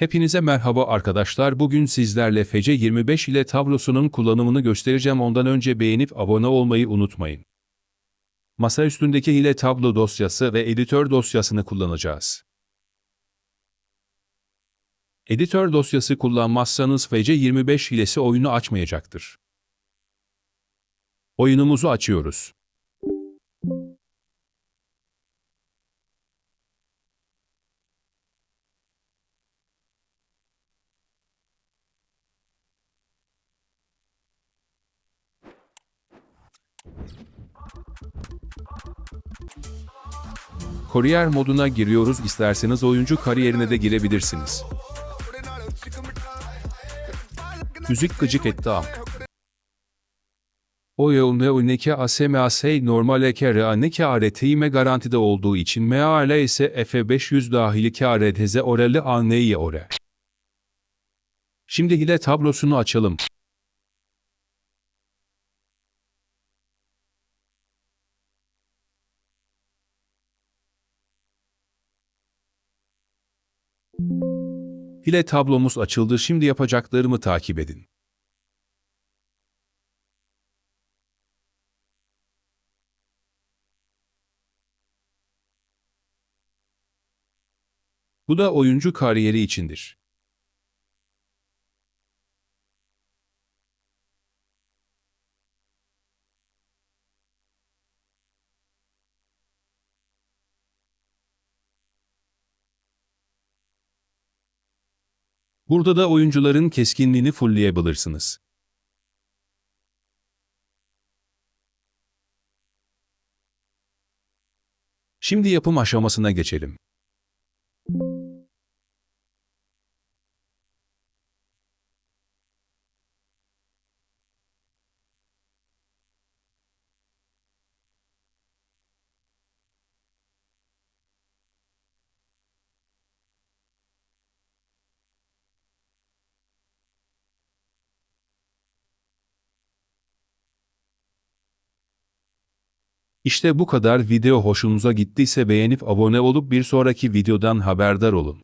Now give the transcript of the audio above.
Hepinize merhaba arkadaşlar. Bugün sizlerle FC 25 ile tablosunun kullanımını göstereceğim. Ondan önce beğenip abone olmayı unutmayın. Masa üstündeki hile tablo dosyası ve editör dosyasını kullanacağız. Editör dosyası kullanmazsanız FC 25 hilesi oyunu açmayacaktır. Oyunumuzu açıyoruz. Kariyer moduna giriyoruz. İsterseniz oyuncu kariyerine de girebilirsiniz. Müzik gıcık etti am. O yıl ne o neke ASMAS normal kere ne kâretime garantide olduğu için meale ise F500 dahili kâreteze oralı anneyi ore. Şimdi hile tablosunu açalım. Hile tablomuz açıldı. Şimdi yapacaklarımı takip edin. Bu da oyuncu kariyeri içindir. Burada da oyuncuların keskinliğini fullleyebilirsiniz. Şimdi yapım aşamasına geçelim. İşte bu kadar video hoşunuza gittiyse beğenip abone olup bir sonraki videodan haberdar olun.